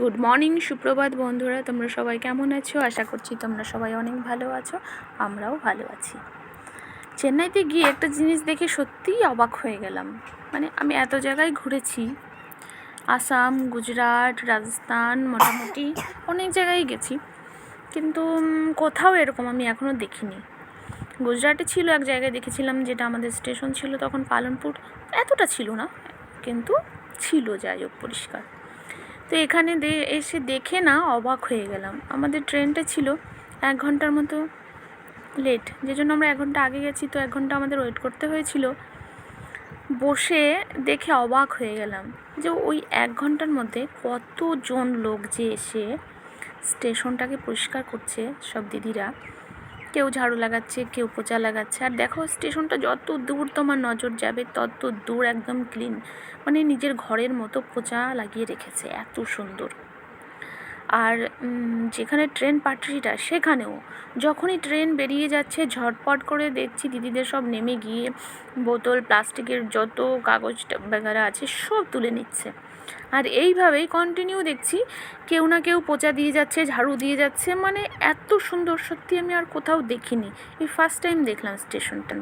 Good morning সুপ্রভাত বন্ধুরা। তোমরা সবাই কেমন আছো? আশা করছি তোমরা সবাই অনেক ভালো আছো। আমরাও ভালো আছি। চেন্নাইতে গিয়ে একটা জিনিস দেখে সত্যিই অবাক হয়ে গেলাম। মানে আমি এত জায়গায় ঘুরেছি। আসাম, গুজরাট, রাজস্থান, মোটামুটি অনেক জায়গায় গেছি। কিন্তু কোথাও এরকম আমি এখনও দেখিনি। গুজরাটে ছিল এক জায়গায় দেখেছিলাম যেটা আমাদের স্টেশন ছিল তখন পালনপুর। এতটা ছিল না, কিন্তু ছিল যাই হোক পরিষ্কার। তো এখানে এসে দেখে না অবাক হয়ে গেলাম। আমাদের ট্রেনটা ছিল এক ঘণ্টার মতো লেট যে জন্য আমরা এক ঘণ্টা আগে গেছি, তো এক ঘণ্টা আমাদের ওয়েট করতে হয়েছিল। বসে দেখে অবাক হয়ে গেলাম যে ওই এক ঘণ্টার মধ্যে কতজন লোক যে এসে স্টেশনটাকে পরিষ্কার করছে সব দিদিরা। কেউ ঝাড়ু লাগাচ্ছে, কেউ পোচা লাগাচ্ছে। আর দেখো, স্টেশনটা যত দূর তোমার নজর যাবে, তত দূর একদম ক্লিন মানে নিজের ঘরের মতো পোচা লাগিয়ে রেখেছে। এত সুন্দর। আর যেখানে ট্রেন পাটরিটা সেখানেও। যখনই ট্রেন বেরিয়ে যাচ্ছে, ঝটপট করে দেখছি দিদিদের সব নেমে গিয়ে বোতল, প্লাস্টিকের যত কাগজ বেগারা আছে, সব তুলে নিচ্ছে। আর এইভাবেই কন্টিনিউ দেখছি, কেউ না কেউ পোচা দিয়ে যাচ্ছে, ঝাড়ু দিয়ে যাচ্ছে মানে এত সুন্দর, সত্যি আমি আর কোথাও দেখিনি। এই ফার্স্ট টাইম দেখলাম স্টেশনটা